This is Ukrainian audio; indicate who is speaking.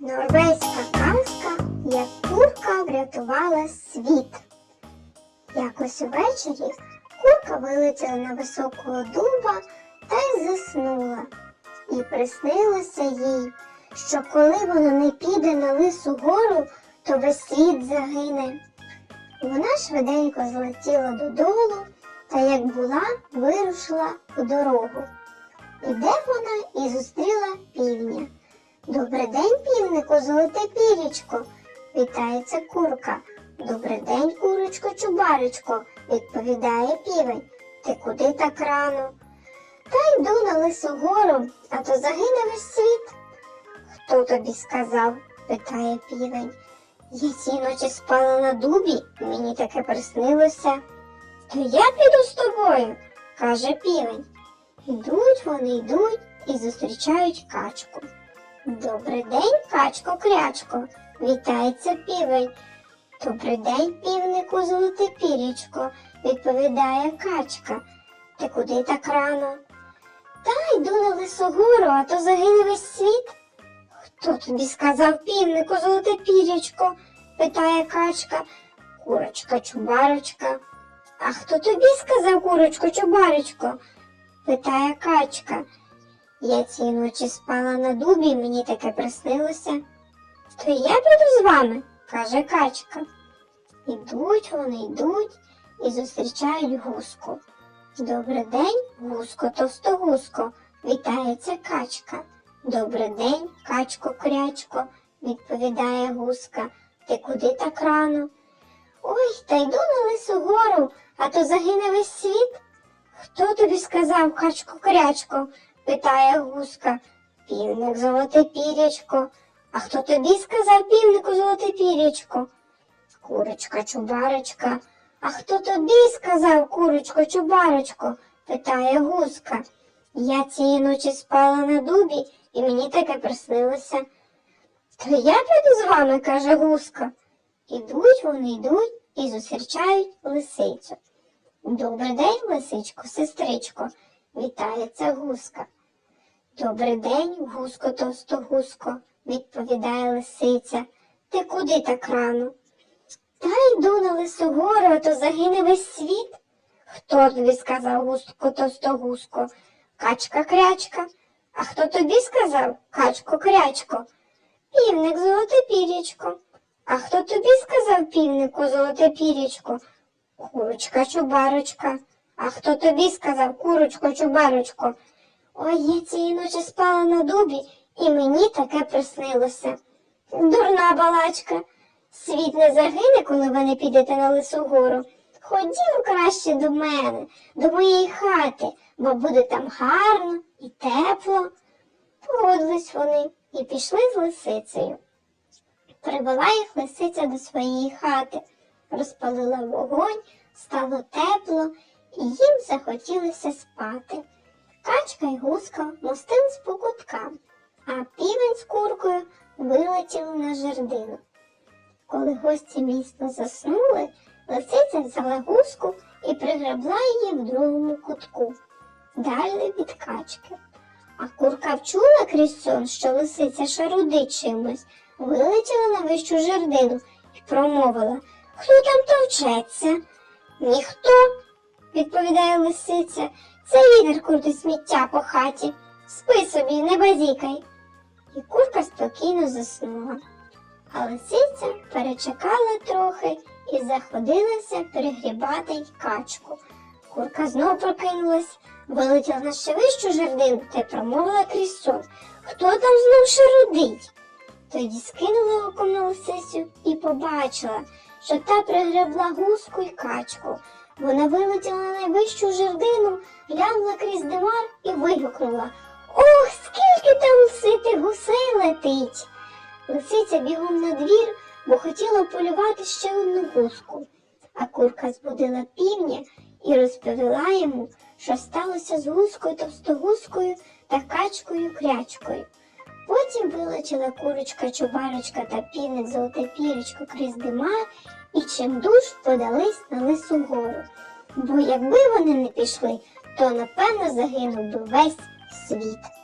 Speaker 1: Норвезька казка, як курка врятувала світ. Якось увечері курка вилетіла на високого дуба та й заснула. І приснилося їй, що коли вона не піде на лису гору, то весь світ загине. Вона швиденько злетіла додолу та, як була, вирушила у дорогу. Іде вона і зустріла півня. Добрий день, півнику, золоте пірічко, вітається курка. Добрий день, курочко, чубаречко, відповідає півень. Ти куди так рано? Та йду на лису гору, а то загине весь світ. Хто тобі сказав? питає півень. Я цій ночі спала на дубі, мені таке приснилося. То я піду з тобою, каже півень. Йдуть вони йдуть і зустрічають качку. Добрий день, качко крячко, вітається півень. Добрий день, півнику, золоте пірічко, відповідає качка. Ти куди так рано? Та йду на лисогору, а то загине весь світ. Хто тобі сказав півнику, золоте пірічко? питає качка. Курочка, чубарочка. А хто тобі сказав, курочко, чубарочко? питає качка. Я цієї ночі спала на дубі, мені таке приснилося. То я піду з вами, каже качка. Ідуть вони йдуть і зустрічають гуску. Добрий день, гуско, товстогуско, вітається качка. Добрий день, качко крячко, відповідає гуска. Ти куди так рано? Ой, та йду на лису гору, а то загине весь світ. Хто тобі сказав, качко крячко? Питає гуска. Півник золоте пірячко. А хто тобі сказав півнику золоте пірячко? Курочка чубарочка. А хто тобі сказав, курочко чубарочко? питає гуска. Я цієї ночі спала на дубі, і мені таке приснилося. То я піду з вами, каже гуска. Ідуть вони йдуть і зустрічають лисицю. Добрий день, лисичко, сестричко, вітається гуска. Добрий день, гуско товстогуско, відповідає лисиця. Ти куди так рано? Та йду на лисогору, а то загине весь світ. Хто тобі сказав гуско товстогуско? Качка крячка. А хто тобі сказав, качко крячко? Півник золоте пірячко. А хто тобі сказав півнику золоте пірячко? Курочка чубарочка. А хто тобі сказав, курочко чубарочко? Ой, я цієї ночі спала на дубі, і мені таке приснилося. Дурна балачка. Світ не загине, коли ви не підете на лису гору. Ходімо краще до мене, до моєї хати, бо буде там гарно і тепло. Погодились вони і пішли з лисицею. Привела їх лисиця до своєї хати, розпалила вогонь, стало тепло, і їм захотілося спати. Качка й гуска мостились по куткам, а півень з куркою вилетіли на жердину. Коли гості міцно заснули, лисиця взяла гуску і пригребла її в другому кутку, далі від качки. А курка вчула крізь сон, що лисиця шарудить чимось, вилетіла на вищу жердину і промовила Хто там товчеться? Ніхто, відповідає лисиця. Це вітер крутить сміття по хаті. Спи собі, не базікай. І курка спокійно заснула. А лисиця перечекала трохи і заходилася перегрібати й качку. Курка знов прокинулась, вилетіла на ще вищу жердину та промовила крізь сон. Хто там знов шарудить? Тоді скинула оком на лисицю і побачила, що та пригребла гуску й качку. Вона вилетіла на найвищу жердину, глянула крізь димар і вигукнула Ох, скільки там лисити гусей летить. Лисиця бігом на двір, бо хотіла полювати ще одну гуску. А курка збудила півня і розповіла йому, що сталося з гускою товстогускою та качкою крячкою. Потім вилучила курочка, чубарочка та півник золоте пірочко крізь дима і чимдуж подались на лису гору. Бо якби вони не пішли, то напевно загинув би весь світ.